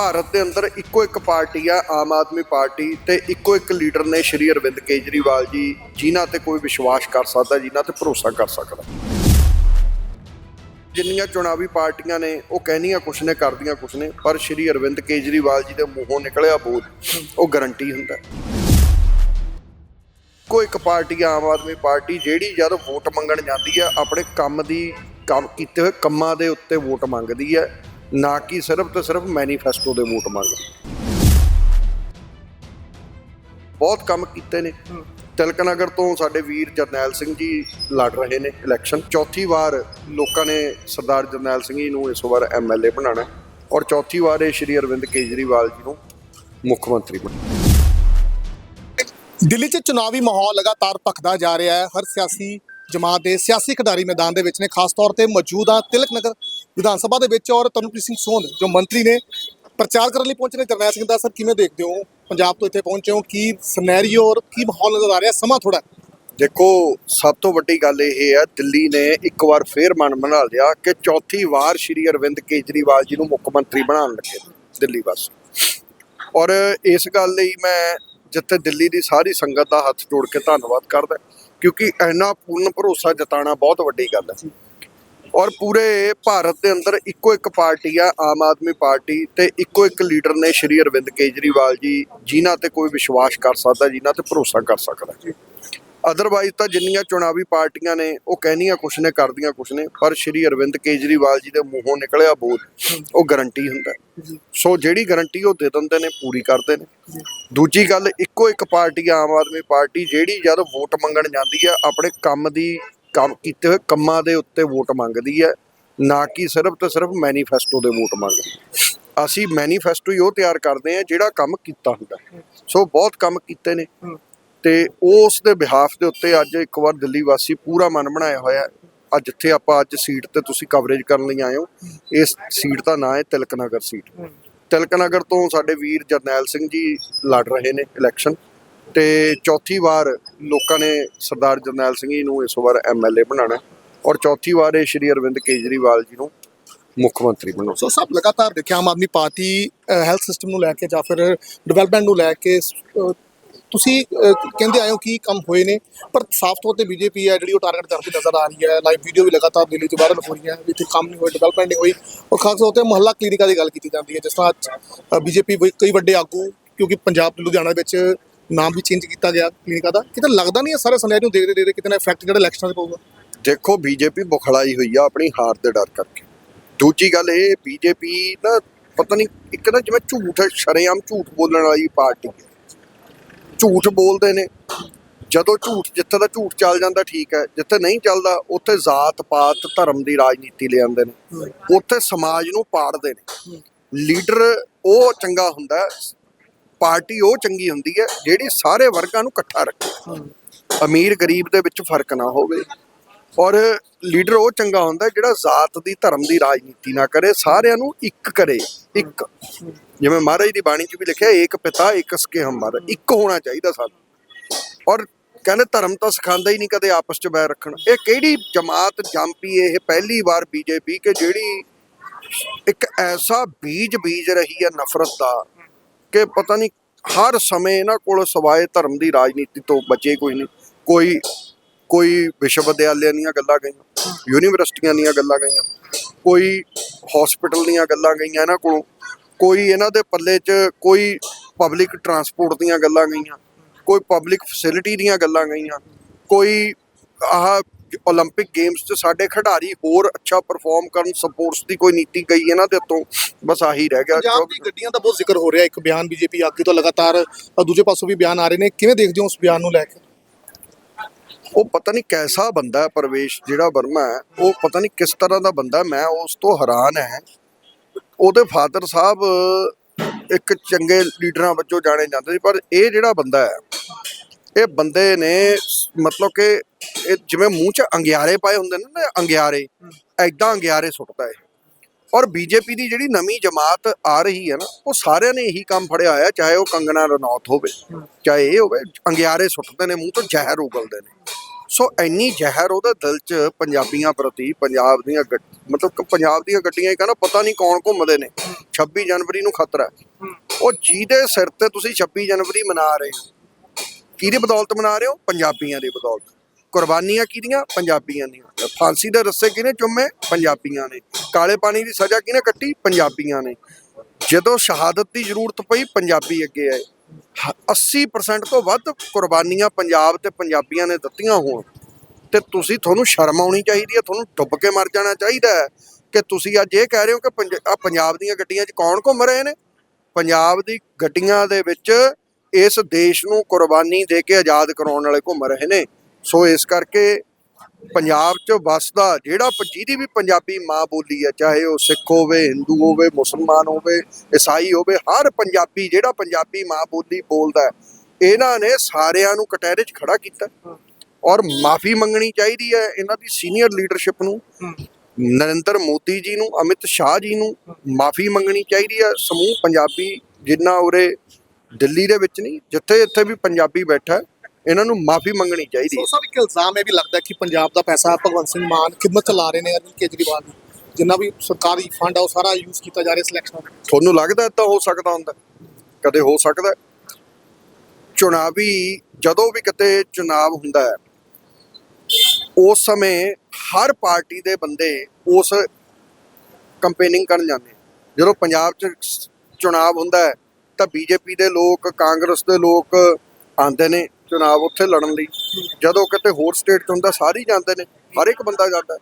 ਭਾਰਤ ਦੇ ਅੰਦਰ ਇੱਕੋ ਇੱਕ ਪਾਰਟੀ ਆ, ਆਮ ਆਦਮੀ ਪਾਰਟੀ ਤੇ ਇੱਕੋ ਇੱਕ ਲੀਡਰ ਨੇ ਸ਼੍ਰੀ ਅਰਵਿੰਦ ਕੇਜਰੀਵਾਲ ਜੀ, ਜਿਨ੍ਹਾਂ ਤੇ ਕੋਈ ਵਿਸ਼ਵਾਸ ਕਰ ਸਕਦਾ, ਜਿਨ੍ਹਾਂ ਤੇ ਭਰੋਸਾ ਕਰ ਸਕਦਾ। ਜਿੰਨੀਆਂ ਚੁਣਾਵੀ ਪਾਰਟੀਆਂ ਨੇ, ਉਹ ਕਹਿਣੀਆਂ ਕੁਛ ਨੇ, ਕਰਦੀਆਂ ਕੁਛ ਨੇ, ਪਰ ਸ਼੍ਰੀ ਅਰਵਿੰਦ ਕੇਜਰੀਵਾਲ ਜੀ ਦੇ ਮੂੰਹੋਂ ਨਿਕਲਿਆ ਬੋਲ ਉਹ ਗਰੰਟੀ ਹੁੰਦਾ ਕੋਈ ਇੱਕ ਪਾਰਟੀ, ਆਮ ਆਦਮੀ ਪਾਰਟੀ, ਜਿਹੜੀ ਜਦ ਵੋਟ ਮੰਗਣ ਜਾਂਦੀ ਹੈ, ਆਪਣੇ ਕੰਮ ਦੀ, ਕੰਮ ਕੀਤੇ ਹੋਏ ਕੰਮਾਂ ਦੇ ਉੱਤੇ ਵੋਟ ਮੰਗਦੀ ਹੈ ਨਾ ਕਿ ਸਿਰਫ ਤੇ ਸਿਰਫ ਮੈਨੀਫੈਸਟੋ ਦੇ ਵੋਟ ਮੰਗਦੀ ਬਹੁਤ ਕੰਮ ਕੀਤੇ ਨੇ। ਤਿਲਕ ਨਗਰ ਤੋਂ ਸਾਡੇ ਵੀਰ ਜਰਨੈਲ ਸਿੰਘ ਜੀ ਲੜ ਰਹੇ ਨੇ ਇਲੈਕਸ਼ਨ ਚੌਥੀ ਵਾਰ ਲੋਕਾਂ ਨੇ ਸਰਦਾਰ ਜਰਨੈਲ ਸਿੰਘ ਜੀ ਨੂੰ ਇਸ ਵਾਰ ਐਮਐਲਏ ਬਣਾਉਣਾ ਹੈ ਔਰ ਚੌਥੀ ਵਾਰ ਇਹ ਸ਼੍ਰੀ ਅਰਵਿੰਦ ਕੇਜਰੀਵਾਲ ਜੀ ਨੂੰ ਮੁੱਖ ਮੰਤਰੀ ਬਣਾਉਣਾ ਦਿੱਲੀ 'ਚ ਚੁਣਾਵੀ ਮਾਹੌਲ ਲਗਾਤਾਰ ਭਖਦਾ ਜਾ ਰਿਹਾ ਹੈ। ਹਰ ਸਿਆਸੀ ਜਮਾਤ ਦੇ ਸਿਆਸੀ ਖਿਡਾਰੀ ਮੈਦਾਨ ਦੇ ਵਿੱਚ ਨੇ। ਖਾਸ ਤੌਰ ਤੇ ਮੌਜੂਦ ਤਿਲਕ ਨਗਰ ਵਿਧਾਨ ਸਭਾ ਦੇ ਵਿੱਚ ਔਰ ਤਨੁਪ੍ਰੀਤ ਸਿੰਘ ਸੋਂਦ, ਜੋ ਮੰਤਰੀ ਨੇ ਪ੍ਰਚਾਰ ਕਰਨ ਲਈ ਪਹੁੰਚੇ ਨੇ, ਜਰਨੈਲ ਸਿੰਘ ਦਾ ਸਰ, ਕਿਵੇਂ ਦੇਖਦੇ ਹੋ? ਪੰਜਾਬ ਤੋਂ ਇੱਥੇ ਪਹੁੰਚੇ ਹੋ, ਕੀ ਸਿਨੈਰੀਓ ਔਰ ਕੀ ਮਾਹੌਲ ਨਜ਼ਰ ਆ ਰਿਹਾ? ਸਮਾਂ ਥੋੜਾ ਦੇਖੋ, ਸਭ ਤੋਂ ਵੱਡੀ ਗੱਲ ਇਹ ਹੈ, ਦਿੱਲੀ ਨੇ ਇੱਕ ਵਾਰ ਫੇਰ ਮਨ ਬਣਾ ਲਿਆ ਕਿ ਚੌਥੀ ਵਾਰ ਸ਼੍ਰੀ ਅਰਵਿੰਦ ਕੇਜਰੀਵਾਲ ਜੀ ਨੂੰ ਮੁੱਖ ਮੰਤਰੀ ਬਣਾਉਣ ਲੱਗੇ ਦਿੱਲੀ ਵਾਸੀ। ਔਰ ਇਸ ਗੱਲ ਲਈ ਮੈਂ ਜਿੱਥੇ ਦਿੱਲੀ ਦੀ ਸਾਰੀ ਸੰਗਤ ਦਾ ਹੱਥ ਜੋੜ ਕੇ ਧੰਨਵਾਦ ਕਰਦਾ, ਕਿਉਂਕਿ ਇੰਨਾ ਪੂਰਨ ਭਰੋਸਾ ਜਤਾਉਣਾ ਬਹੁਤ ਵੱਡੀ ਗੱਲ ਹੈ। ਔਰ ਪੂਰੇ ਭਾਰਤ ਦੇ ਅੰਦਰ ਇੱਕੋ ਇੱਕ ਪਾਰਟੀ ਆ ਆਮ ਆਦਮੀ ਪਾਰਟੀ ਤੇ ਇੱਕੋ ਇੱਕ ਲੀਡਰ ਨੇ ਸ਼੍ਰੀ ਅਰਵਿੰਦ ਕੇਜਰੀਵਾਲ ਜੀ ਜਿਨ੍ਹਾਂ ਤੇ ਕੋਈ ਵਿਸ਼ਵਾਸ ਕਰ ਸਕਦਾ ਜਿਨ੍ਹਾਂ ਤੇ ਭਰੋਸਾ ਕਰ ਸਕਦਾ। ਅਦਰਵਾਈਜ਼ ਤਾਂ ਜਿੰਨੀਆਂ ਚੁਣਾਵੀ ਪਾਰਟੀਆਂ ਨੇ ਉਹ ਕਹਿਣੀਆਂ ਕੁਛ ਨੇ ਕਰਦੀਆਂ ਕੁਛ ਨੇ ਪਰ ਸ਼੍ਰੀ ਅਰਵਿੰਦ ਕੇਜਰੀਵਾਲ ਜੀ ਦੇ ਮੂੰਹੋਂ ਨਿਕਲਿਆ ਬੋਲ ਉਹ ਗਰੰਟੀ ਹੁੰਦਾ। ਸੋ ਜਿਹੜੀ ਗਰੰਟੀ ਉਹ ਦੇ ਦਿੰਦੇ ਨੇ ਪੂਰੀ ਕਰਦੇ ਨੇ। ਦੂਜੀ ਗੱਲ ਇੱਕੋ ਇੱਕ ਪਾਰਟੀ ਆ, ਆਮ ਆਦਮੀ ਪਾਰਟੀ ਜਿਹੜੀ ਜਦ ਵੋਟ ਮੰਗਣ ਜਾਂਦੀ ਹੈ ਆਪਣੇ ਕੰਮ ਦੀ ਕੰਮ ਕੀਤੇ ਹੋਏ ਕੰਮਾਂ ਦੇ ਉੱਤੇ ਵੋਟ ਮੰਗਦੀ ਹੈ ਨਾ ਕਿ ਸਿਰਫ ਤੇ ਸਿਰਫ ਮੈਨੀਫੈਸਟੋ ਦੇ ਵੋਟ ਮੰਗਦੀ। ਅਸੀਂ ਮੈਨੀਫੈਸਟੋ ਹੀ ਉਹ ਤਿਆਰ ਕਰਦੇ ਹਾਂ ਜਿਹੜਾ ਕੰਮ ਕੀਤਾ ਹੁੰਦਾ। ਸੋ ਬਹੁਤ ਕੰਮ ਕੀਤੇ ਨੇ। ਤੇ ਉਸ ਦੇ ਬਿਹਾਫ ਦੇ ਉੱਤੇ ਅੱਜ ਇੱਕ ਵਾਰ ਦਿੱਲੀ ਵਾਸੀ ਪੂਰਾ ਮਨ ਬਣਾਇਆ ਹੋਇਆ ਅੱਜ ਜਿੱਥੇ ਆਪਾਂ ਅੱਜ ਸੀਟ ਤੇ ਤੁਸੀਂ ਕਵਰੇਜ ਕਰਨ ਲਈ ਆਏ ਹੋ। ਇਸ ਸੀਟ ਦਾ ਨਾਂ ਹੈ ਤਿਲਕ ਨਗਰ ਸੀਟ ਤਿਲਕ ਨਗਰ ਤੋਂ ਸਾਡੇ ਵੀਰ ਜਰਨੈਲ ਸਿੰਘ ਜੀ ਲੜ ਰਹੇ ਨੇ ਇਲੈਕਸ਼ਨ ਤੇ ਚੌਥੀ ਵਾਰ ਲੋਕਾਂ ਨੇ ਸਰਦਾਰ ਜਰਨੈਲ ਸਿੰਘ ਜੀ ਨੂੰ ਇਸ ਵਾਰ ਐਮਐਲਏ ਬਣਾਉਣਾ ਔਰ ਚੌਥੀ ਵਾਰ ਇਹ ਸ਼੍ਰੀ ਅਰਵਿੰਦ ਕੇਜਰੀਵਾਲ ਜੀ ਨੂੰ ਮੁੱਖ ਮੰਤਰੀ ਬਣਾਉਣਾ ਸੋ ਸਭ ਲਗਾਤਾਰ ਦੇਖਿਆ, Aam Aadmi party health system ਨੂੰ ਲੈ ਕੇ ਜਾਂ ਫਿਰ ਡਿਵੈਲਪਮੈਂਟ ਨੂੰ ਲੈ ਕੇ ਤੁਸੀਂ ਕਹਿੰਦੇ ਆਏ ਹੋ ਕਿ ਕੰਮ ਹੋਏ ਨੇ, ਪਰ ਸਾਫ਼ ਤੌਰ ਤੇ ਬੀਜੇਪੀ ਹੈ, ਜਿਹੜੀ ਉਹ ਟਾਰਗੇਟ ਕਰਦੀ ਨਜ਼ਰ ਆ ਰਹੀ ਹੈ ਲਾਈਵ ਵੀਡੀਓ ਵੀ ਲਗਾਤਾਰ ਦਿੱਲੀ 'ਚ ਵਾਇਰਲ ਹੋ ਰਹੀਆਂ ਵੀ ਇੱਥੇ ਕੰਮ ਨਹੀਂ ਹੋਇਆ ਡਿਵੈਲਪਮੈਂਟ ਨਹੀਂ ਹੋਈ ਔਰ ਖਾਸ ਤੌਰ ਤੇ ਮੁਹੱਲਾ ਕਲੀਨਿਕਾਂ ਦੀ ਗੱਲ ਕੀਤੀ ਜਾਂਦੀ ਹੈ, ਜਿਸ ਤਰ੍ਹਾਂ ਬੀਜੇਪੀ ਕਈ ਵੱਡੇ ਆਗੂ, ਕਿਉਂਕਿ ਪੰਜਾਬ ਲੁਧਿਆਣਾ ਵਿੱਚ ਨਾਮ ਵੀ ਚੇਂਜ ਕੀਤਾ ਗਿਆ ਕਲੀਨਿਕਾਂ ਦਾ। ਕਿਤੇ ਲੱਗਦਾ ਨਹੀਂ ਇਹ ਸਾਰੇ ਸਿਨੈਰੀਓ ਦੇਖਦੇ ਦੇਖਦੇ ਕਿਤੇ ਨਾ ਇਫੈਕਟ ਜਿਹੜਾ ਇਲੈਕਸ਼ਨਾਂ 'ਤੇ ਪਊਗਾ। ਦੇਖੋ ਬੀਜੇਪੀ ਬੁਖਲਾਈ ਹੋਈ ਆ ਆਪਣੀ ਹਾਰ ਦੇ ਡਰ ਕਰਕੇ। ਦੂਜੀ ਗੱਲ ਇਹ ਬੀਜੇਪੀ ਨਾ ਪਤਾ ਨਹੀਂ ਇੱਕ ਨਾ ਜਿਵੇਂ ਝੂਠ ਸ਼ਰੇਆਮ ਝੂਠ ਬੋਲਣ ਵਾਲੀ ਪਾਰਟੀ ਹੈ। ਝੂਠ ਬੋਲਦੇ ਨੇ। ਜਦੋਂ ਝੂਠ ਜਿੱਥੇ ਦਾ ਝੂਠ ਚੱਲ ਜਾਂਦਾ ਠੀਕ ਹੈ ਜਿੱਥੇ ਨਹੀਂ ਚੱਲਦਾ ਉੱਥੇ ਜ਼ਾਤ ਪਾਤ ਧਰਮ ਦੀ ਰਾਜਨੀਤੀ ਲੈ ਆਉਂਦੇ ਨੇ। ਉੱਥੇ ਸਮਾਜ ਨੂੰ ਪਾੜਦੇ ਨੇ। ਲੀਡਰ ਉਹ ਚੰਗਾ ਹੁੰਦਾ ਪਾਰਟੀ ਉਹ ਚੰਗੀ ਹੁੰਦੀ ਹੈ ਜਿਹੜੀ ਸਾਰੇ ਵਰਗਾਂ ਨੂੰ ਇਕੱਠਾ ਰੱਖੇ। ਅਮੀਰ ਗਰੀਬ ਦੇ ਵਿੱਚ ਫ਼ਰਕ ਨਾ ਹੋਵੇ ਔਰ ਲੀਡਰ ਉਹ ਚੰਗਾ ਹੁੰਦਾ ਜਿਹੜਾ ਜ਼ਾਤ ਦੀ, ਧਰਮ ਦੀ ਰਾਜਨੀਤੀ ਨਾ ਕਰੇ, ਸਾਰਿਆਂ ਨੂੰ ਇੱਕ ਕਰੇ, ਇੱਕ। ਜਿਵੇਂ ਮਹਾਰਾਜ ਦੀ ਬਾਣੀ 'ਚ ਵੀ ਲਿਖਿਆ, ਏਕ ਪਿਤਾ, ਏਕ ਸਕੇ ਹਮਾਰਾ ਇੱਕ ਹੋਣਾ ਚਾਹੀਦਾ ਸਾਨੂੰ। ਔਰ ਕਹਿੰਦੇ ਧਰਮ ਤਾਂ ਸਿਖਾਉਂਦਾ ਹੀ ਨਹੀਂ ਕਦੇ ਆਪਸ 'ਚ ਬੈਰ ਰੱਖਣ। ਇਹ ਕਿਹੜੀ ਜਮਾਤ ਜੰਪੀ ਇਹ ਪਹਿਲੀ ਵਾਰ ਬੀਜੇਪੀ ਕਿ ਜਿਹੜੀ ਇੱਕ ਐਸਾ ਬੀਜ ਬੀਜ ਰਹੀ ਹੈ ਨਫ਼ਰਤ ਦਾ ਕਿ ਪਤਾ ਨਹੀਂ ਹਰ ਸਮੇਂ ਇਹਨਾਂ ਕੋਲ ਸਵਾਏ ਧਰਮ ਦੀ ਰਾਜਨੀਤੀ ਤੋਂ ਬਚੇ ਕੋਈ ਨਹੀਂ। ਕੋਈ ਕੋਈ ਵਿਸ਼ਵ ਵਿਦਿਆਲਿਆਂ ਦੀਆਂ ਗੱਲਾਂ ਗਈਆਂ, ਯੂਨੀਵਰਸਿਟੀਆਂ ਦੀਆਂ ਗੱਲਾਂ ਗਈਆਂ, ਕੋਈ ਹਸਪੀਟਲ ਦੀਆਂ ਗੱਲਾਂ ਗਈਆਂ ਇਹਨਾਂ ਕੋਲੋਂ, ਕੋਈ ਇਹਨਾਂ ਦੇ ਪੱਲੇ 'ਚ ਕੋਈ ਪਬਲਿਕ ਟਰਾਂਸਪੋਰਟ ਦੀਆਂ ਗੱਲਾਂ ਗਈਆਂ, ਕੋਈ ਪਬਲਿਕ ਫੈਸਿਲਿਟੀ ਦੀਆਂ ਗੱਲਾਂ ਗਈਆਂ, ਕੋਈ ਆਹ 올림픽 ਗੇਮਸ 'ਚ ਸਾਡੇ ਖਿਡਾਰੀ ਹੋਰ ਅੱਛਾ ਪਰਫਾਰਮ ਕਰਨ ਸਪੋਰਟਸ ਦੀ ਕੋਈ ਨੀਤੀ ਗਈ ਇਹਨਾਂ ਦੇ ਤੋਂ ਬਸ ਆਹੀ ਰਹਿ ਗਿਆ ਪੰਜਾਬ ਦੀ ਗੱਡੀਆਂ ਦਾ ਬਹੁਤ ਜ਼ਿਕਰ ਹੋ ਰਿਹਾ ਇੱਕ ਬਿਆਨ ਬੀਜੇਪੀ ਆਗੂ ਤੋਂ ਲਗਾਤਾਰ ਅ, ਦੂਜੇ ਪਾਸੋਂ ਵੀ ਬਿਆਨ ਆ ਰਹੇ ਨੇ ਕਿਵੇਂ ਦੇਖਦੇ ਹੋ ਉਸ ਬਿਆਨ ਨੂੰ ਲੈ ਕੇ ਉਹ ਪਤਾ ਨਹੀਂ ਕੈਸਾ ਬੰਦਾ ਹੈ ਪਰਵੇਸ਼ ਜਿਹੜਾ ਵਰਮਾ ਹੈ ਉਹ ਪਤਾ ਨਹੀਂ ਕਿਸ ਤਰ੍ਹਾਂ ਦਾ ਬੰਦਾ ਹੈ, ਮੈਂ ਉਸ ਤੋਂ ਹੈਰਾਨ ਹੈ ਉਹਦੇ ਫਾਦਰ ਸਾਹਿਬ ਇੱਕ ਚੰਗੇ ਲੀਡਰਾਂ ਵਜੋਂ ਜਾਣੇ ਜਾਂਦੇ ਸੀ ਪਰ ਇਹ ਜਿਹੜਾ ਬੰਦਾ ਹੈ ਇਹ ਬੰਦੇ ਨੇ ਮਤਲਬ ਕਿ ਇਹ ਜਿਵੇਂ ਮੂੰਹ 'ਚ ਅੰਗਿਆਰੇ ਪਾਏ ਹੁੰਦੇ ਨੇ ਨਾ ਅੰਗਿਆਰੇ ਐਦਾਂ ਅੰਗਿਆਰੇ ਸੁੱਟਦਾ ਹੈ ਔਰ ਬੀਜੇਪੀ ਦੀ ਜਿਹੜੀ ਨਵੀਂ ਜਮਾਤ ਆ ਰਹੀ ਹੈ ਨਾ ਉਹ ਸਾਰਿਆਂ ਨੇ ਇਹੀ ਕੰਮ ਫੜਿਆ ਹੋਇਆ ਚਾਹੇ ਉਹ ਕੰਗਨਾ ਰਣੌਤ ਹੋਵੇ ਚਾਹੇ ਇਹ ਹੋਵੇ ਅੰਗਿਆਰੇ ਸੁੱਟਦੇ ਨੇ ਮੂੰਹ ਤੋਂ ਜ਼ਹਿਰ ਉਗਲਦੇ ਨੇ। ਸੋ ਇੰਨੀ ਜ਼ਹਿਰ ਉਹਦੇ ਦਿਲ 'ਚ ਪੰਜਾਬੀਆਂ ਪ੍ਰਤੀ ਪੰਜਾਬ ਦੀਆਂ ਮਤਲਬ ਪੰਜਾਬ ਦੀਆਂ ਗੱਡੀਆਂ ਹੀ ਕਹਿੰਦਾ ਪਤਾ ਨਹੀਂ ਕੌਣ ਘੁੰਮਦੇ ਨੇ। 26 ਜਨਵਰੀ ਨੂੰ ਖਤਰਾ। ਉਹ ਜਿਹਦੇ ਸਿਰ ਤੇ ਤੁਸੀਂ 26 ਜਨਵਰੀ ਮਨਾ ਰਹੇ ਹੋ ਕਿਹਦੀ ਬਦੌਲਤ ਮਨਾ ਰਹੇ ਹੋ? ਪੰਜਾਬੀਆਂ ਦੀ ਬਦੌਲਤ। ਕੁਰਬਾਨੀਆਂ ਕਿਹਦੀਆਂ? ਪੰਜਾਬੀਆਂ ਦੀਆਂ। ਫਾਂਸੀ ਦੇ ਰੱਸੇ ਕਿਹਨੇ ਚੁੰਮੇ? ਪੰਜਾਬੀਆਂ ਨੇ। ਕਾਲੇ ਪਾਣੀ ਦੀ ਸਜ਼ਾ ਕਿਹਨੇ ਕੱਟੀ? ਪੰਜਾਬੀਆਂ ਨੇ। ਜਦੋਂ ਸ਼ਹਾਦਤ ਦੀ ਜ਼ਰੂਰਤ ਪਈ, ਪੰਜਾਬੀ ਅੱਗੇ ਆਏ। ਹ- 80% ਤੋਂ ਵੱਧ ਕੁਰਬਾਨੀਆਂ ਪੰਜਾਬ ਤੇ ਪੰਜਾਬੀਆਂ ਨੇ ਦਿੱਤੀਆਂ ਹੋਣ। ਤੇ ਤੁਸੀਂ ਤੁਹਾਨੂੰ ਸ਼ਰਮ ਆਉਣੀ ਚਾਹੀਦੀ ਹੈ, ਤੁਹਾਨੂੰ ਡੁੱਬ ਕੇ ਮਰ ਜਾਣਾ ਚਾਹੀਦਾ ਹੈ ਕਿ ਤੁਸੀਂ ਅੱਜ ਇਹ ਕਹਿ ਰਹੇ ਹੋ ਕਿ ਪੰਜਾਬ ਦੀਆਂ ਗੱਡੀਆਂ 'ਚ ਕੌਣ ਘੁੰਮ ਰਹੇ ਨੇ? ਪੰਜਾਬ ਦੀ ਗੱਡੀਆਂ ਦੇ ਵਿੱਚ ਇਸ ਦੇਸ਼ ਨੂੰ ਕੁਰਬਾਨੀ ਦੇ ਕੇ ਆਜ਼ਾਦ ਕਰਾਉਣ ਵਾਲੇ ਘੁੰਮ ਰਹੇ ਨੇ। ਸੋ ਇਸ ਕਰਕੇ ਪੰਜਾਬ 'ਚ ਵੱਸਦਾ, ਜਿਹੜਾ ਜਿਹਦੀ ਵੀ ਪੰਜਾਬੀ ਮਾਂ ਬੋਲੀ ਹੈ, ਚਾਹੇ ਉਹ ਸਿੱਖ ਹੋਵੇ, ਹਿੰਦੂ ਹੋਵੇ, ਮੁਸਲਮਾਨ ਹੋਵੇ, ਈਸਾਈ ਹੋਵੇ, ਹਰ ਪੰਜਾਬੀ, ਜਿਹੜਾ ਪੰਜਾਬੀ ਮਾਂ ਬੋਲੀ ਬੋਲਦਾ ਇਹਨਾਂ ਨੇ ਸਾਰਿਆਂ ਨੂੰ ਕਟਹਿਰੇ 'ਚ ਖੜਾ ਕੀਤਾ। ਔਰ ਮਾਫੀ ਮੰਗਣੀ ਚਾਹੀਦੀ ਹੈ ਇਹਨਾਂ ਦੀ ਸੀਨੀਅਰ ਲੀਡਰਸ਼ਿਪ ਨੂੰ। ਨਰਿੰਦਰ ਮੋਦੀ ਜੀ ਨੂੰ, ਅਮਿਤ ਸ਼ਾਹ ਜੀ ਨੂੰ ਮਾਫੀ ਮੰਗਣੀ ਚਾਹੀਦੀ ਹੈ। ਸਮੂਹ ਪੰਜਾਬੀ ਜਿੰਨਾ ਉਰੇ ਦਿੱਲੀ ਦੇ ਵਿੱਚ ਨਹੀਂ ਜਿੱਥੇ ਇੱਥੇ ਵੀ ਪੰਜਾਬੀ ਬੈਠਾ ਇਹਨਾਂ ਨੂੰ ਮਾਫੀ ਮੰਗਣੀ ਚਾਹੀਦੀ ਸੋ ਸਰ ਇੱਕ ਇਲਜ਼ਾਮ ਇਹ ਵੀ ਲੱਗਦਾ ਕਿ ਪੰਜਾਬ ਦਾ ਪੈਸਾ ਭਗਵੰਤ ਸਿੰਘ ਮਾਨ ਖਿਦਮਤ ਚ ਲਾ ਰਹੇ ਨੇ ਅਰਵਿੰਦ ਕੇਜਰੀਵਾਲ ਦੀ ਜਿੰਨਾ ਵੀ ਸਰਕਾਰੀ ਫੰਡ ਆ ਉਹ ਸਾਰਾ ਯੂਜ਼ ਕੀਤਾ ਜਾ ਰਿਹਾ ਸਿਲੈਕਸ਼ਨ ਤੁਹਾਨੂੰ ਲੱਗਦਾ ਤਾਂ ਹੋ ਸਕਦਾ ਹੁੰਦਾ? ਕਦੇ ਹੋ ਸਕਦਾ। ਚੁਣਾਵੀ ਜਦੋਂ ਵੀ ਕਿਤੇ ਚੁਣਾਵ ਹੁੰਦਾ ਹੈ ਉਸ ਸਮੇਂ ਹਰ ਪਾਰਟੀ ਦੇ ਬੰਦੇ ਉਸ ਕੰਪੇਨਿੰਗ ਕਰਨ ਜਾਂਦੇ ਜਦੋਂ ਪੰਜਾਬ 'ਚ ਚੁਣਾਵ ਹੁੰਦਾ ਹੈ ਤਾਂ ਬੀਜੇਪੀ ਦੇ ਲੋਕ, ਕਾਂਗਰਸ ਦੇ ਲੋਕ ਆਉਂਦੇ ਨੇ ਚੁਣਾਵ ਉੱਥੇ ਲੜਨ ਲਈ। ਜਦੋਂ ਕਿਤੇ ਹੋਰ ਸਟੇਟ 'ਚ ਹੁੰਦਾ, ਸਾਰੇ ਜਾਂਦੇ ਨੇ, ਹਰ ਇੱਕ ਬੰਦਾ ਜਾਂਦਾ।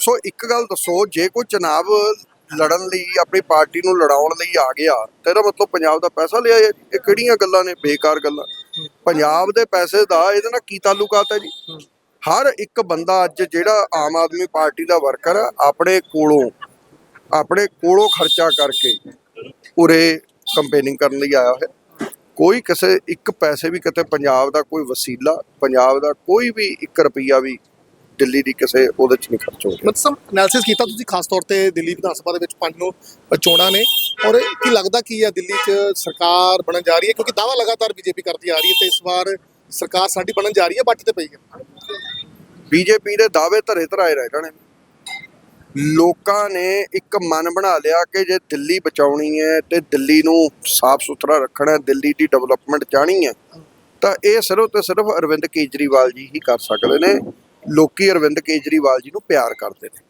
ਸੋ ਇੱਕ ਗੱਲ ਦੱਸੋ, ਜੇ ਕੋਈ ਚੁਣਾਵ ਲੜਨ ਲਈ, ਆਪਣੀ ਪਾਰਟੀ ਨੂੰ ਲੜਾਉਣ ਲਈ ਆ ਗਿਆ ਤਾਂ ਇਹਦਾ ਮਤਲਬ ਪੰਜਾਬ ਦਾ ਪੈਸਾ ਲਿਆ ਹੈ ਇਹ ਕਿਹੜੀਆਂ ਗੱਲਾਂ ਨੇ? ਬੇਕਾਰ ਗੱਲਾਂ। ਪੰਜਾਬ ਦੇ ਪੈਸੇ ਦਾ ਇਹਦੇ ਨਾਲ ਕੀ ਤਾਲੁਕਾਤ ਹੈ ਜੀ? ਹਰ ਇੱਕ ਬੰਦਾ ਅੱਜ ਜਿਹੜਾ ਆਮ ਆਦਮੀ ਪਾਰਟੀ ਦਾ ਵਰਕਰ ਹੈ ਆਪਣੇ ਕੋਲੋਂ ਆਪਣੇ ਕੋਲੋਂ ਖਰਚਾ ਕਰਕੇ ਉਰੇ ਕੰਪੇਨਿੰਗ ਕਰਨ ਲਈ ਆਇਆ ਹੈ। ਕੋਈ ਕਿਸੇ ਇੱਕ ਪੈਸੇ ਵੀ ਕਿਤੇ ਪੰਜਾਬ ਦਾ ਕੋਈ ਵਸੀਲਾ ਪੰਜਾਬ ਦਾ ਕੋਈ ਵੀ 1 ਰੁਪਿਆ ਵੀ ਦਿੱਲੀ ਦੀ ਕਿਸੇ ਉਹਦੇ ਚ ਨਹੀਂ ਖਰਚ ਹੋ ਰਿਹਾ। ਮਤਲਬ ਐਨਾਲਿਸਿਸ ਕੀਤਾ ਤੁਸੀਂ ਖਾਸ ਤੌਰ ਤੇ ਦਿੱਲੀ ਵਿਧਾਨ ਸਭਾ ਦੇ ਵਿੱਚ ਪੰਜ ਨੂੰ ਚੋਣਾਂ ਨੇ। ਔਰ ਕੀ ਲੱਗਦਾ ਕੀ ਹੈ ਦਿੱਲੀ 'ਚ ਸਰਕਾਰ ਬਣਨ ਜਾ ਰਹੀ ਹੈ? ਕਿਉਂਕਿ ਦਾਵਾ ਲਗਾਤਾਰ ਬੀਜੇਪੀ ਕਰਦੀ ਆ ਰਹੀ ਹੈ ਤੇ ਇਸ ਵਾਰ ਸਰਕਾਰ ਸਾਡੀ ਬਣਨ ਜਾ ਰਹੀ ਹੈ ਬਾਟੀ ਤੇ ਪਈ ਹੈ। ਬੀਜੇਪੀ ਦੇ ਦਾਅਵੇ ਧਰੇ ਧਰਾਏ ਰਹਿ ਜਾਣੇ ਲੋਕਾਂ ਨੇ ਇੱਕ ਮਨ ਬਣਾ ਲਿਆ ਕਿ ਜੇ ਦਿੱਲੀ ਬਚਾਉਣੀ ਹੈ ਤੇ ਦਿੱਲੀ ਨੂੰ ਸਾਫ਼ ਸੁਥਰਾ ਰੱਖਣਾ ਹੈ ਦਿੱਲੀ ਦੀ ਡਿਵੈਲਪਮੈਂਟ ਚਾਹਣੀ ਹੈ ਤਾਂ ਇਹ ਸਿਰਫ ਤੇ ਸਿਰਫ ਅਰਵਿੰਦ ਕੇਜਰੀਵਾਲ ਜੀ ਹੀ ਕਰ ਸਕਦੇ ਨੇ। ਲੋਕੀ ਅਰਵਿੰਦ ਕੇਜਰੀਵਾਲ ਜੀ ਨੂੰ ਪਿਆਰ ਕਰਦੇ ਨੇ।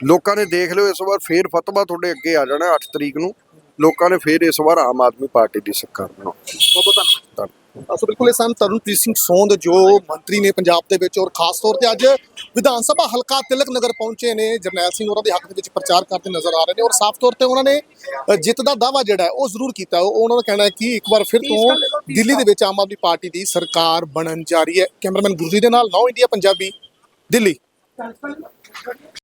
ਲੋਕਾਂ ਨੇ ਦੇਖ ਲਿਓ ਇਸ ਵਾਰ ਫੇਰ ਫਤਵਾ ਤੁਹਾਡੇ ਅੱਗੇ ਆ ਜਾਣਾ 8 ਤਰੀਕ ਨੂੰ। ਲੋਕਾਂ ਨੇ ਫੇਰ ਇਸ ਵਾਰ ਆਮ ਆਦਮੀ ਪਾਰਟੀ ਦੀ ਸਰਕਾਰ ਬਣਾਉਣੀ। ਬਹੁਤ ਬਹੁਤ ਧੰਨਵਾਦ। ਸੋ ਬਿਲਕੁਲ ਇਹ ਸਨ ਤਰਨਪ੍ਰੀਤ ਸਿੰਘ ਸੋਂਦ ਜੋ ਮੰਤਰੀ ਨੇ ਪੰਜਾਬ ਦੇ ਵਿੱਚ ਔਰ ਖਾਸ ਤੌਰ ਤੇ ਅੱਜ ਵਿਧਾਨ ਸਭਾ ਹਲਕਾ ਤਿਲਕ ਨਗਰ ਪਹੁੰਚੇ ਨੇ। ਜਰਨੈਲ ਸਿੰਘ ਉਹਨਾਂ ਦੇ ਹੱਕ ਦੇ ਵਿੱਚ ਪ੍ਰਚਾਰ ਕਰਦੇ ਨਜ਼ਰ ਆ ਰਹੇ ਨੇ ਔਰ ਸਾਫ਼ ਤੌਰ ਤੇ ਉਹਨਾਂ ਨੇ ਜਿੱਤ ਦਾ ਦਾਵਾ ਜਿਹੜਾ ਉਹ ਜ਼ਰੂਰ ਕੀਤਾ। ਉਹ ਉਹਨਾਂ ਦਾ ਕਹਿਣਾ ਹੈ ਕਿ ਇੱਕ ਵਾਰ ਫਿਰ ਤੋਂ ਦਿੱਲੀ ਦੇ ਵਿੱਚ ਆਮ ਆਦਮੀ ਪਾਰਟੀ ਦੀ ਸਰਕਾਰ ਬਣਨ ਜਾ ਰਹੀ ਹੈ। ਕੈਮਰਾਮੈਨ ਗੁਰਜੀ ਦੇ ਨਾਲ ਨੌ ਇੰਡੀਆ ਪੰਜਾਬੀ ਦਿੱਲੀ।